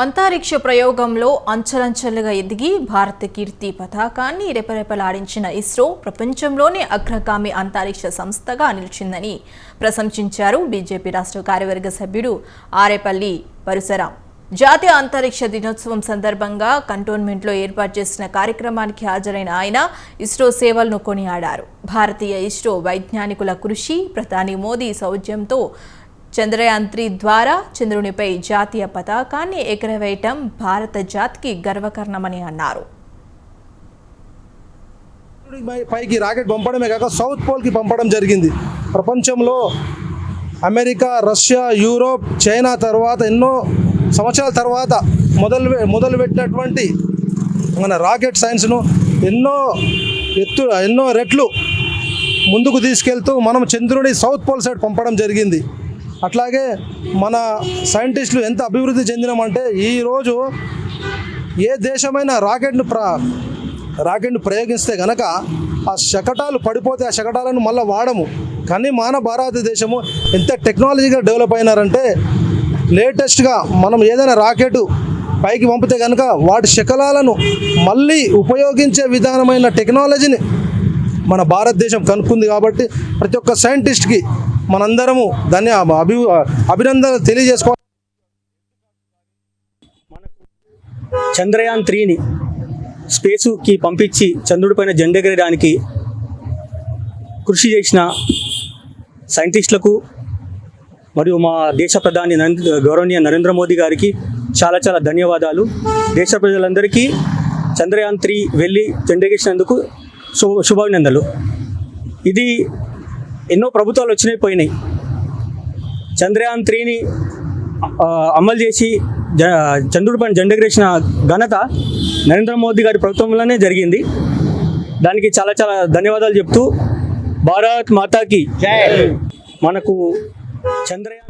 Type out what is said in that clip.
అంతరిక్ష ప్రయోగంలో అంచలంచెలుగా ఎదిగి భారత కీర్తి పతాకాన్ని రెపరెపలాడించిన ఇస్రో ప్రపంచంలోనే అగ్రగామి అంతరిక్ష సంస్థగా నిలిచిందని ప్రశంసించారు బీజేపీ రాష్ట్ర కార్యవర్గ సభ్యుడు ఆరేపల్లి పరశురాం. జాతీయ అంతరిక్ష దినోత్సవం సందర్భంగా కంటోన్మెంట్లో ఏర్పాటు చేసిన కార్యక్రమానికి హాజరైన ఆయన ఇస్రో సేవలను కొనియాడారు. భారతీయ ఇస్రో వైజ్ఞానికుల కృషి ప్రధాని మోదీ సౌజన్యంతో చంద్రయాన్ త్రీ ద్వారా చంద్రునిపై జాతీయ పతాకాన్ని ఎగరవేయటం భారత జాతికి గర్వకారణమని అన్నారు. పై- పైకి రాకెట్ పంపడమే కాక సౌత్ పోల్కి పంపడం జరిగింది. ప్రపంచంలో అమెరికా రష్యా యూరోప్ చైనా తర్వాత ఎన్నో సంవత్సరాల తర్వాత మొదలు మొదలుపెట్టినటువంటి మన రాకెట్ సైన్స్ను ఎన్నో ఎత్తు ఎన్నో రెట్లు ముందుకు తీసుకెళ్తూ మనం చంద్రుని సౌత్ పోల్ సైడ్ పంపడం జరిగింది. అట్లాగే మన సైంటిస్టులు ఎంత అభివృద్ధి చెందినామంటే ఈరోజు ఏ దేశమైనా రాకెట్ను ప్ర రాకెట్ను ప్రయోగిస్తే గనక ఆ శకటాలు పడిపోతే ఆ శకటాలను మళ్ళీ వాడము. కానీ మన భారతదేశము ఎంత టెక్నాలజీగా డెవలప్ అయినారంటే లేటెస్ట్గా మనం ఏదైనా రాకెట్ పైకి పంపితే కనుక వాటి శకలాలను మళ్ళీ ఉపయోగించే విధానమైన టెక్నాలజీని మన భారతదేశం కనుక్కుంది కాబట్టి ప్రతి ఒక్క సైంటిస్ట్కి మనందరము దాన్ని అభి అభినందనలు తెలియజేసుకో చంద్రయాన్ త్రీని స్పేసుకి పంపించి చంద్రుడిపైన జెండెగరడానికి కృషి చేసిన సైంటిస్టులకు మరియు మా దేశ ప్రధాని నరేంద్ర గౌరవనీయ నరేంద్ర మోదీ గారికి చాలా చాలా ధన్యవాదాలు. దేశ ప్రజలందరికీ చంద్రయాన్ త్రీ వెళ్ళి జెండెగేసినందుకు శుభ శుభాభినందనలు. ఇది ఎన్నో ప్రభుత్వాలు వచ్చినాయి పోయినాయి. చంద్రయాన్ త్రీని అమలు చేసి జ చంద్రుడి పైన జెండెగరేసిన ఘనత నరేంద్ర మోదీ గారి ప్రభుత్వంలోనే జరిగింది. దానికి చాలా చాలా ధన్యవాదాలు చెప్తూ భారత్ మాతాకి మనకు చంద్రయాన్